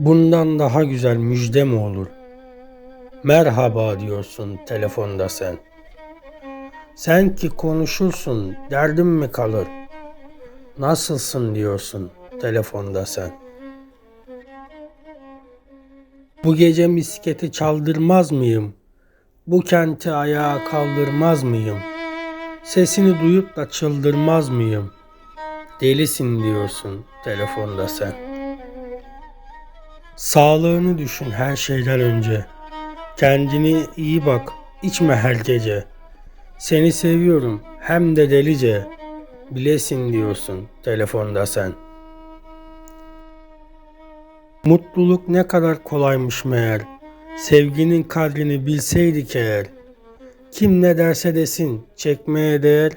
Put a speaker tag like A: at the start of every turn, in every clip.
A: Bundan daha güzel müjde mi olur? Merhaba diyorsun telefonda sen. Sen ki konuşursun derdin mi kalır? Nasılsın diyorsun telefonda sen. Bu gece misketi çaldırmaz mıyım? Bu kenti ayağa kaldırmaz mıyım? Sesini duyup da çıldırmaz mıyım? Delisin diyorsun telefonda sen. Sağlığını düşün her şeyden önce. Kendini iyi bak, içme her gece. Seni seviyorum hem de delice. Bilesin diyorsun telefonda sen. Mutluluk ne kadar kolaymış meğer. Sevginin kadrini bilseydik eğer. Kim ne derse desin çekmeye değer.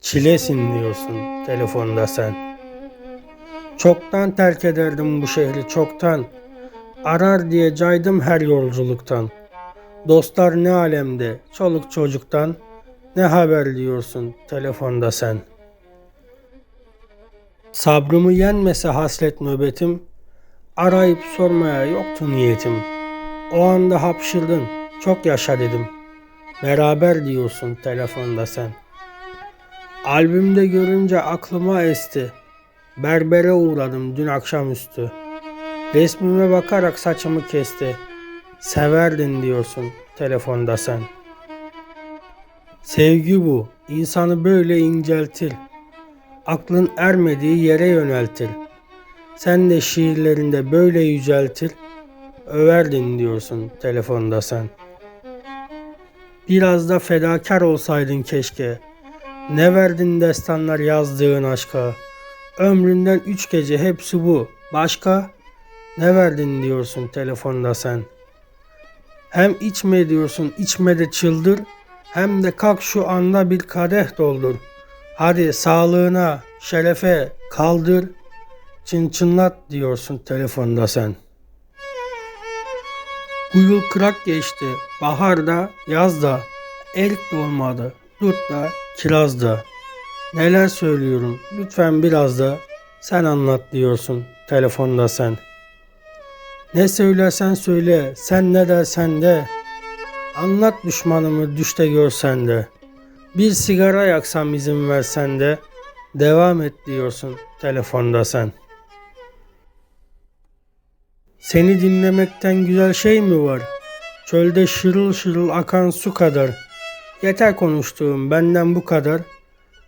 A: Çilesin diyorsun telefonda sen. Çoktan terk ederdim bu şehri çoktan. Arar diye caydım her yolculuktan. Dostlar ne alemde, çoluk çocuktan. Ne haber diyorsun telefonda sen. Sabrımı yenmese hasret nöbetim. Arayıp sormaya yoktu niyetim. O anda hapşırdın, çok yaşa dedim. Beraber diyorsun telefonda sen. Albümde görünce aklıma esti. Berbere uğradım dün akşamüstü. Resmime bakarak saçımı kesti. Severdin diyorsun telefonda sen. Sevgi bu, insanı böyle inceltir. Aklın ermediği yere yöneltir. Sen de şiirlerinde böyle yüceltir. Överdin diyorsun telefonda sen. Biraz da fedakar olsaydın keşke. Ne verdin destanlar yazdığın aşka. Ömründen üç gece hepsi bu. Başka? Ne verdin diyorsun telefonda sen. Hem içme diyorsun içme de çıldır. Hem de kalk şu anda bir kadeh doldur. Hadi sağlığına, şerefe kaldır. Çın çınlat diyorsun telefonda sen. Bu yıl kırak geçti. Bahar da, yaz da. Erik de olmadı. Dut da, kiraz da. Neler söylüyorum. Lütfen biraz da sen anlat diyorsun telefonda sen. Ne söylersen söyle, sen ne dersen de. Anlat düşmanımı düşte görsen de. Bir sigara yaksam izin versen de. Devam et diyorsun telefonda sen. Seni dinlemekten güzel şey mi var? Çölde şırıl şırıl akan su kadar. Yeter konuştuğum benden bu kadar.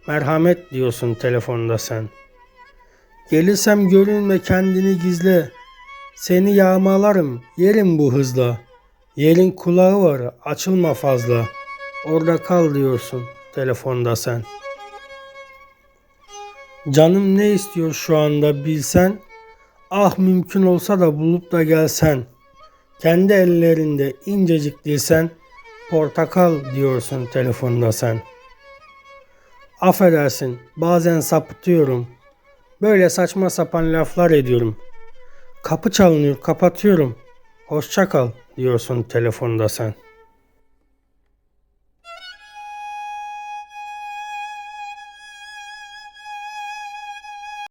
A: Merhamet diyorsun telefonda sen. Gelirsem görünme kendini gizle. Seni yağmalarım yerim bu hızla. Yerin kulağı var açılma fazla. Orada kal diyorsun telefonda sen. Canım ne istiyor şu anda bilsen. Ah mümkün olsa da bulup da gelsen. Kendi ellerinde incecik dilsen. Portakal diyorsun telefonda sen. Affedersin bazen sapıtıyorum. Böyle saçma sapan laflar ediyorum. Kapı çalınıyor kapatıyorum. Hoşça kal diyorsun telefonda sen.